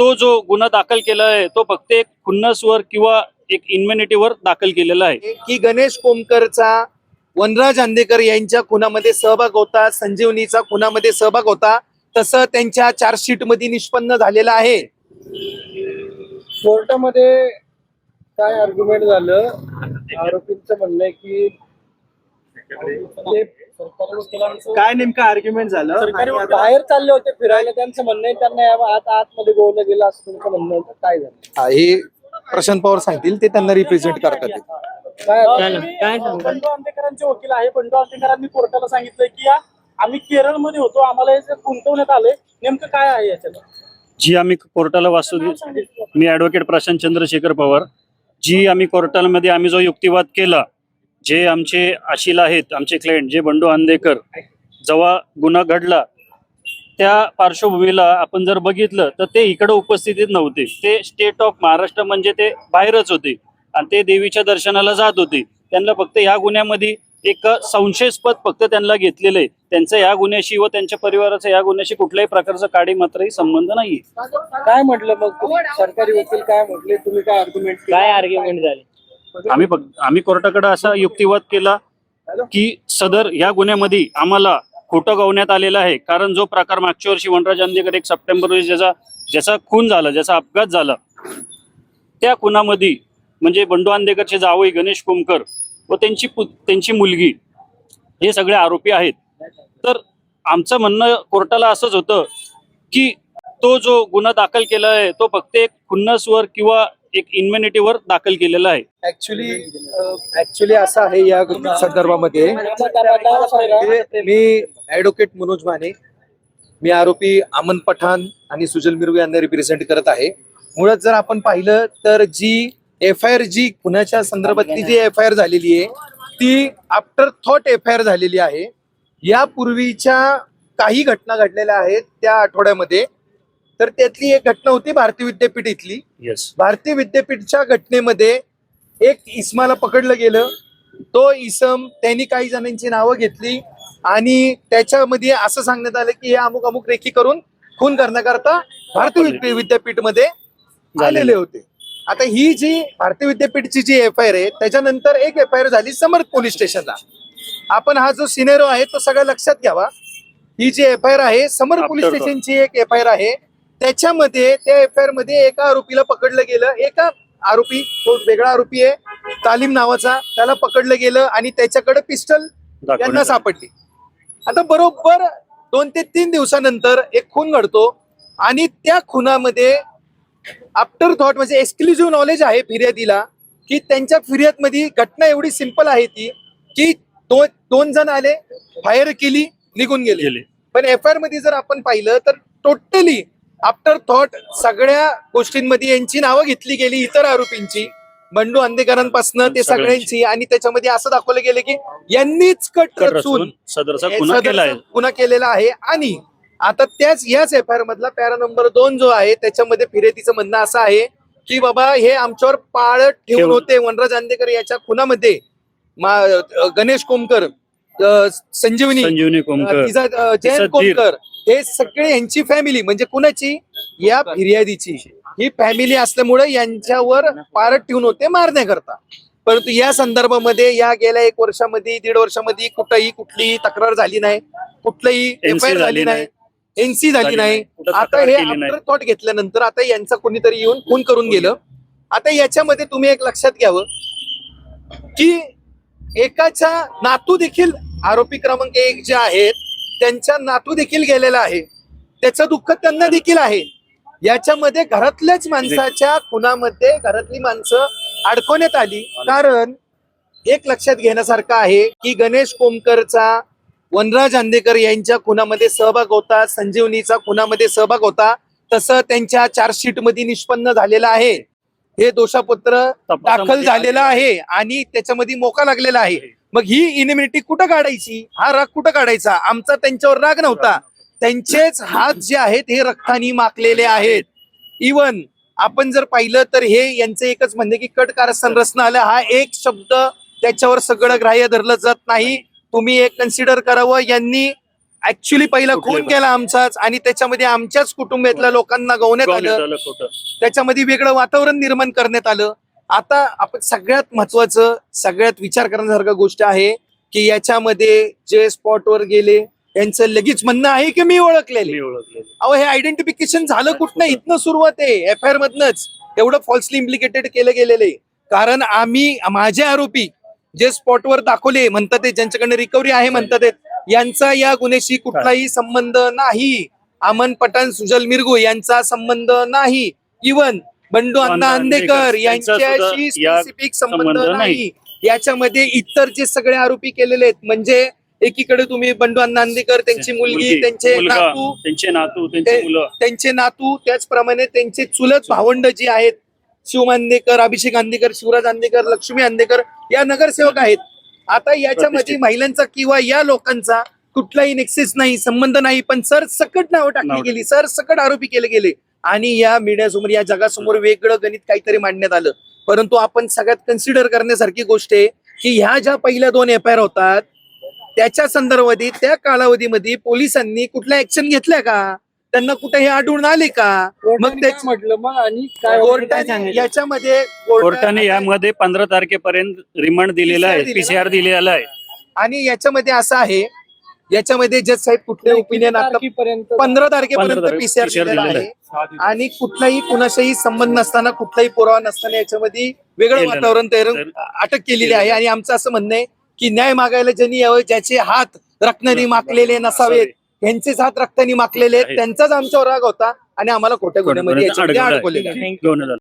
तो जो गुन्हा दाखल केला आहे तो फक्त एक खुन्नसवर किंवा एक इन्म्युनिटीवर दाखल केलेला आहे. की गणेश कोमकरचा वनराज आंदेकर यांच्या खुनामध्ये सहभाग होता संजीवनीचा खुनामध्ये सहभाग होता तसं त्यांच्या चार्जशीटमध्ये निष्पन्न झालेलं आहे. कोर्टामध्ये काय आर्ग्युमेंट झालं? आरोपींचं म्हणणं आहे की ते काय नेमकं आर्ग्युमेंट झालं? बाहेर चालले होते फिरायला त्यांचं म्हणणं आहे त्यांना या आत आतमध्ये गोवलं गेलं असं तुमचं म्हणणं होतं काय झालं? हा, हे प्रशांत पवार सांगतील ते त्यांना रिप्रेझेंट करतात. बंडू आंबेकरांचे वकील आहे बंडू आंबेकरांनी कोर्टाला सांगितलं की या आम्ही केरळमध्ये होतो आम्हाला हे जे गुंतवण्यात आले नेमकं काय आहे याच्यात? जी आम्ही कोर्टाला वाचू मी ऍडव्होकेट प्रशांत चंद्रशेखर पवार. जी आम्ही कोर्टामध्ये आम्ही जो युक्तिवाद केला जे आमचे आशील आहेत आमचे क्लायंट जे बंडू आंदेकर जेव्हा गुन्हा घडला त्या पार्श्वभूमीला आपण जर बघितलं तर ते इकडे उपस्थितीत नव्हते. ते स्टेट ऑफ महाराष्ट्र म्हणजे ते बाहेरच होते आणि ते देवीच्या दर्शनाला जात होते. त्यांना फक्त ह्या गुन्ह्यामध्ये एक संशयास्पद फक्त त्यांना घेतलेलं आहे. त्यांचं या गुन्ह्याशी व त्यांच्या परिवाराचा या गुन्ह्याशी कुठल्याही प्रकारचा काडी मात्रही संबंध नाही काय म्हटलं मग? सरकारी वकील काय म्हटले? तुम्ही काय आर्ग्युमेंट काय आर्ग्युमेंट झाले? आम्ही आम्ही कोर्टाकडे असा युक्तिवाद केला की सदर या गुन्ह्यामध्ये आम्हाला खोटं गवण्यात आलेलं आहे. कारण जो प्रकार मागच्या वर्षी वनराज अंदेकर एक सप्टेंबर रोजी ज्याचा ज्याचा खून झाला ज्याचा अपघात झाला त्या खुनामध्ये म्हणजे बंडू आंदेकरचे जावई गणेश कुमकर व त्यांची त्यांची मुलगी हे सगळे आरोपी आहेत. तर आमचं म्हणणं कोर्टाला असंच होतं की तो जो गुन्हा दाखल केला आहे तो फक्त एक खुन्नसवर किंवा एक इन्म्युनिटीवर दाखल केलेलं आहे. ऍक्च्युली ऍक्च्युली असं आहे या संदर्भामध्ये. मी ऍडव्होकेट मनोज माने मी आरोपी अमन पठाण आणि सुजल मिरगू यांना रिप्रेझेंट करत आहे. मुळात जर आपण पाहिलं तर जी एफ आय आर जी गुन्ह्याच्या संदर्भातली जी एफ आय आर झालेली आहे ती after thought F I R झालेली आहे. यापूर्वीच्या काही घटना घडलेल्या आहेत त्या आठवड्यामध्ये. तर त्यातली एक घटना होती भारतीय विद्यापीठ इथली. येस भारतीय विद्यापीठच्या घटनेमध्ये एक इसमाला पकडलं गेलं. तो इसम त्यांनी काही जणांची नावं घेतली आणि त्याच्यामध्ये असं सांगण्यात आलं की हे अमुक अमुक रेखी करून खून करण्याकरता भारतीय विद्या- विद्यापीठमध्ये आलेले होते. आता ही जी भारतीय विद्यापीठची जी एफ आय आर आहे त्याच्यानंतर एक एफ आय आर झाली समर्थ पोलीस स्टेशनला. आपण हा जो सिनेरो आहे तो सगळं लक्षात घ्यावा. ही जी एफ आय आर आहे समर पोलीस. स्टेशनची एक एफ आय आर आहे. त्याच्यामध्ये त्या एफ आय आरमध्ये एका आरोपीला पकडलं गेलं. एका आरोपी तो वेगळा आरोपी आहे तालीम नावाचा त्याला पकडलं गेलं आणि त्याच्याकडे पिस्टल यांना सापडली. आता बरोबर दोन ते तीन दिवसानंतर एक खून घडतो आणि त्या खुनामध्ये आफ्टर थॉट म्हणजे एक्सक्लुझिव्ह नॉलेज आहे फिर्यादीला की त्यांच्या फिर्यादमध्ये घटना एवढी सिंपल आहे ती की दो, दोन जण आले फायर केली निघून गेले. पण एफ आय आरमध्ये जर आपण पाहिलं तर टोटली आफ्टर थॉट सगळ्या गोष्टींमध्ये यांची नावं घेतली गेली इतर आरोपींची बंडू अंधेकरांपासून ते सगळ्यांची. आणि त्याच्यामध्ये असं दाखवलं गेलं की यांनीच कट रचून गुन्हा केलेला आहे आणि आता त्याच याच एफ आय आर मधला पॅरा नंबर दोन जो आहे त्याच्यामध्ये फिर्यादीचं म्हणणं असं आहे की बाबा हे आमच्यावर पाळत ठेवून. होते वनराज आंदेकर याच्या खुनामध्ये गणेश कोमकर संजीवनी कोमकर जयंत. कोमकर हे सगळे यांची फॅमिली म्हणजे कुणाची? या फिर्यादीची. ही फॅमिली असल्यामुळे यांच्यावर पारट ठेवून होते मारण्याकरता. परंतु या संदर्भामध्ये या गेल्या एक वर्षामध्ये दीड वर्षामध्ये कुठंही कुठलीही तक्रार झाली नाही. कुठलंही एफ NC आय आर झाली नाही. एनसी झाली झाली नाही. आता हे थॉट घेतल्यानंतर आता यांचा कोणीतरी येऊन खून करून गेलं. आता याच्यामध्ये तुम्ही एक लक्षात घ्यावं की एकाच्या नातू देखील आरोपी क्रमांक एक जे आहेत त्यांच्या नातू देखील गेलेला आहे. त्याचं दुःख त्यांना देखील आहे. याच्यामध्ये घरातल्याच माणसाच्या खुनामध्ये घरातली माणसं अडकवण्यात आली. कारण एक लक्षात घेण्यासारखं आहे की गणेश कोमकरचा वनराज आंदेकर यांच्या खुनामध्ये सहभाग होता संजीवनीचा खुनामध्ये सहभाग होता. तसं त्यांच्या चार्जशीटमध्ये निष्पन्न झालेलं आहे. हे दोषापत्र दाखल झालेला आहे आणि त्याच्यामध्ये मोका लागलेला आहे. मग ही इनिम्युनिटी कुठं काढायची? हा राग कुठं काढायचा? आमचा त्यांच्यावर राग नव्हता. त्यांचेच हात जे आहेत हे रक्तानी माखलेले आहेत. इवन आपण जर पाहिलं तर हे यांचं एकच म्हणणे की कट कारस्थान रचना आलं हा एक शब्द त्याच्यावर सगळं ग्राह्य धरलं जात नाही. तुम्ही एक कन्सिडर करावं. यांनी ऍक्च्युली पहिला खून. केला आमचाच आणि त्याच्यामध्ये आमच्याच कुटुंबातल्या लोकांना गवण्यात आलं. त्याच्यामध्ये वेगळं वातावरण निर्माण करण्यात आलं. आता आपण सगळ्यात महत्वाचं सगळ्यात विचार करण्यासारखं गोष्ट आहे की याच्यामध्ये जे स्पॉटवर गेले यांचं लगेच म्हणणं आहे की मी ओळखलेले? अहो हे आयडेंटिफिकेशन झालं कुठनं? इथनं सुरुवात आहे. एफ आय आर मधनच. एवढं फॉल्सली इम्प्लिकेटेड केलं गेलेलं आहे. कारण आम्ही माझे आरोपी जे स्पॉटवर दाखवले म्हणतात ज्यांच्याकडे रिकव्हरी आहे म्हणतात यांचा या गुन्ह्याशी कुठलाही संबंध नाही. अमन पठाण सुजल मिरगू यांचा संबंध नाही. इवन बंडू अण्णा सुद्धा यांच्याशी स्पेसिफिक संबंध नाही. याच्यामध्ये इतर जे सगळे आरोपी केलेले आहेत म्हणजे एकीकडे तुम्ही बंडू अण्णा अंधेकर त्यांची मुलगी त्यांचे नातू त्यांचे नातू त्यांची नातू त्याचप्रमाणे त्यांचे चुलत भावंड जी आहेत शिव अंदेकर अभिषेक अंदेकर शिवराज अंदेकर लक्ष्मी अंदेकर या नगरसेवक आहेत. आता याच्यामध्ये. महिलांचा किंवा या लोकांचा कुठलाही नेक्सेस नाही संबंध नाही पण सर सकट नावं टाकली गेली सर सकट आरोपी केले गेले. आणि या मीडियासमोर या जगासमोर वेगळं गणित काहीतरी मांडण्यात आलं. परंतु आपण सगळ्यात कन्सिडर करण्यासारखी गोष्ट आहे की ह्या ज्या पहिल्या दोन एफ आय आर होतात त्याच्या संदर्भात त्या कालावधीमध्ये पोलिसांनी कुठल्या ऍक्शन घेतल्या का? त्यांना कुठे हे आढळून आले का? मग मग ते म्हटलं मग? आणि कोर्टाने याच्यामध्ये कोर्टाने यामध्ये पंधरा तारखेपर्यंत रिमांड दिलेला आहे पीसीआर दिलेला आहे. आणि याच्यामध्ये असं आहे याच्यामध्ये जज साहेब कुठले ओपिनियन आता पंधरा तारखेपर्यंत पीसीआर आहे. आणि कुठलाही कुणाशाही संबंध नसताना कुठलाही पुरावा नसताना याच्यामध्ये वेगळं. वातावरण तयार तर- अटक केलेली आहे. आणि आमचं असं म्हणणं आहे की न्याय मागायला ज्यांनी यावं ज्याचे हात रक्तानी माखलेले नसावेत यांचेच हात रक्तानी माखलेले आहेत. त्यांचाच आमच्यावर राग होता आणि आम्हाला खोट्या गुन्ह्यामध्ये याच्यामध्ये अडकवलं. अडकवलेलं